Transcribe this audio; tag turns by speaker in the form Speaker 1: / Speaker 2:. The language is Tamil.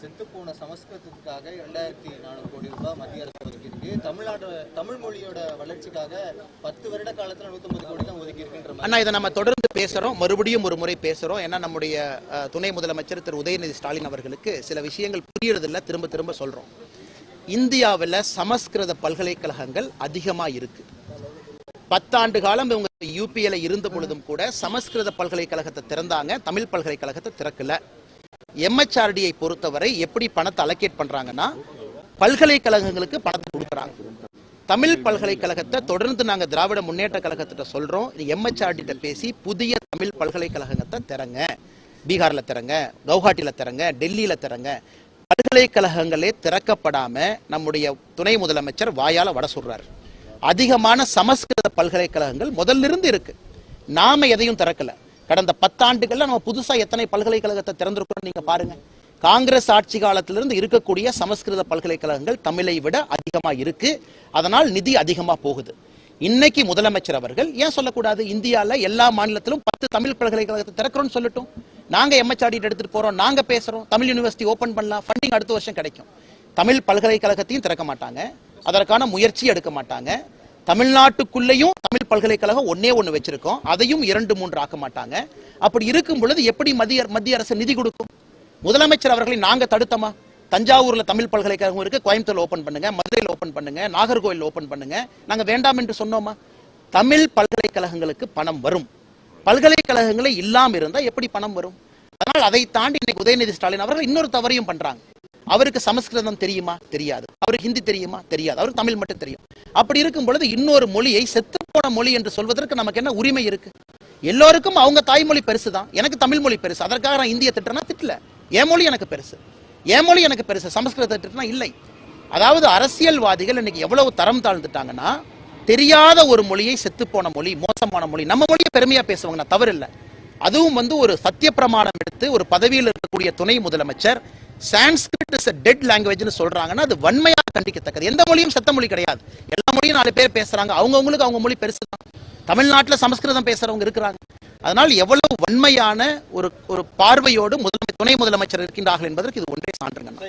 Speaker 1: செத்து போன சமஸ்கிருதத்துக்காக இரண்டாயிரத்தி நானூறு கோடி ரூபாய் மத்திய அரசு ஒதுக்கியிருக்கு. தமிழ்நாடு தமிழ் மொழியோட வளர்ச்சிக்காக பத்து வருட காலத்துல 150 கோடி தான் ஒதுக்கி
Speaker 2: அண்ணா இதை நம்ம தொடர்ந்து பேசுறோம். மறுபடியும் ஒரு முறை பேசுறோம். ஏன்னா நம்முடைய துணை முதலமைச்சர் திரு. உதயநிதி ஸ்டாலின் அவர்களுக்கு சில விஷயங்கள் புரியறதில்ல. திரும்ப திரும்ப சொல்றோம். இந்தியாவில் சமஸ்கிருத பல்கலைக்கழகங்கள் அதிகமா இருக்கு. பத்தாண்டு காலம் இவங்க யூபிஎல இருந்த பொழுதும் கூட சமஸ்கிருத பல்கலைக்கழகத்தை திறந்தாங்க. தமிழ் பல்கலைக்கழகத்தை திறக்கல. எம்ஹெச்ஆர்டியை பொறுத்தவரை எப்படி பணத்தை அலோகேட் பண்றாங்கன்னா பல்கலைக்கழகங்களுக்கு பணத்தை கொடுக்குறாங்க. தமிழ் பல்கலைக்கழகத்தை தொடர்ந்து நாங்க திராவிட முன்னேற்ற கழகத்திட்ட சொல்றோம். எம்ஹெச்ஆர்டிட்ட பேசி புதிய தமிழ் பல்கலைக்கழகத்தை திறங்க. பீகார்ல திறங்க கவுஹாட்டில திறங்க டெல்லியில திறங்க. பல்கலைக்கழகங்களே திறக்கப்படாம நம்முடைய துணை முதலமைச்சர் வாயால வட சொல்றாரு. அதிகமான சமஸ்கிருத பல்கலைக்கழகங்கள் முதல்ல இருந்து இருக்கு. நாம எதையும் திறக்கல. கடந்த பத்தாண்டுகள்ல நம்ம புதுசா எத்தனை பல்கலைக்கழகத்தை திறந்திருக்கிறோம் நீங்க பாருங்க. காங்கிரஸ் ஆட்சி காலத்திலிருந்து இருக்கக்கூடிய சமஸ்கிருத பல்கலைக்கழகங்கள் தமிழை விட அதிகமா இருக்கு. அதனால் நிதி அதிகமா போகுது. இன்னைக்கு முதலமைச்சர் அவர்கள் ஏன் சொல்லக்கூடாது? இந்தியாவில் எல்லா மாநிலத்திலும் பத்து தமிழ் பல்கலைக்கழகத்தை திறக்கிறோம்னு சொல்லட்டும். நாங்க எம்எச்ஆர்டி எடுத்துட்டு போறோம். நாங்க பேசுறோம். தமிழ் யூனிவர்சிட்டி ஓபன் பண்ணலாம். ஃபண்டிங் அடுத்த வருஷம் கிடைக்கும். தமிழ் பல்கலைக்கழகத்தையும் திறக்க மாட்டாங்க. அதற்கான முயற்சி எடுக்க மாட்டாங்க. தமிழ்நாட்டுக்குள்ளேயும் தமிழ் பல்கலைக்கழகம் ஒன்னே ஒண்ணு வச்சிருக்கோம். அதையும் இரண்டு மூன்று ஆக்க மாட்டாங்க. அப்படி இருக்கும் பொழுது எப்படி மத்திய மத்திய அரசு நிதி கொடுக்கும்? முதலமைச்சர் அவர்களை நாங்க தடுத்தோமா? தஞ்சாவூர்ல தமிழ் பல்கலைக்கழகம் இருக்கு. கோயம்புத்தூர்ல ஓபன் பண்ணுங்க. மதுரையில் ஓபன் பண்ணுங்க. நாகர்கோவில் ஓபன் பண்ணுங்க. நாங்க வேண்டாம் என்று சொன்னோமா? தமிழ் பல்கலைக்கழகங்களுக்கு பணம் வரும். பல்கலைக்கழகங்களே இல்லாமல் இருந்தா எப்படி பணம் வரும்? அதனால் அதை தாண்டி இன்னைக்கு உதயநிதி ஸ்டாலின் அவர்கள் இன்னொரு தவறையும் பண்றாங்க. அவருக்கு சமஸ்கிருதம் தெரியுமா? தெரியாது. அவருக்கு ஹிந்தி தெரியுமா? தெரியாது. அவருக்கு தமிழ் மட்டும் தெரியும். அப்படி இருக்கும் பொழுது இன்னொரு மொழியை செத்துப்போன மொழி என்று சொல்வதற்கு நமக்கு என்ன உரிமை இருக்கு? எல்லோருக்கும் அவங்க தாய்மொழி பெருசு தான் எனக்கு தமிழ் மொழி பெருசு. அதற்காக நான் இந்திய திட்டனா திட்டல. என் மொழி எனக்கு பெருசு. என் மொழி எனக்கு பெருசு. சமஸ்கிருத திட்டனா இல்லை. அதாவது அரசியல்வாதிகள் இன்னைக்கு எவ்வளவு தரம் தாழ்ந்துட்டாங்கன்னா தெரியாத ஒரு மொழியை செத்துப்போன மொழி மோசமான மொழி நம்ம மொழியை பெருமையா பேசுவாங்க நான் தவறு இல்லை அதுவும் வந்து ஒரு சத்திய பிரமாணம் எடுத்து ஒரு பதவியில் இருக்கக்கூடிய துணை முதலமைச்சர் சான்ஸ்கிரிட் இஸ் டெட் லாங்குவேஜ்னு சொல்றாங்கன்னா அது வன்மையாக கண்டிக்கத்தக்கது. எந்த மொழியும் செத்த மொழி கிடையாது. எல்லா மொழியும் நாலு பேர் பேசுறாங்க. அவங்கவுங்களுக்கு அவங்க மொழி பெருசு தான் தமிழ்நாட்டுல சமஸ்கிருதம் பேசுறவங்க இருக்கிறாங்க. அதனால் எவ்வளவு வன்மையான ஒரு ஒரு பார்வையோடு முதலமை துணை முதலமைச்சர் இருக்கின்றார்கள் என்பதற்கு இது ஒன்றே சான்றுங்க.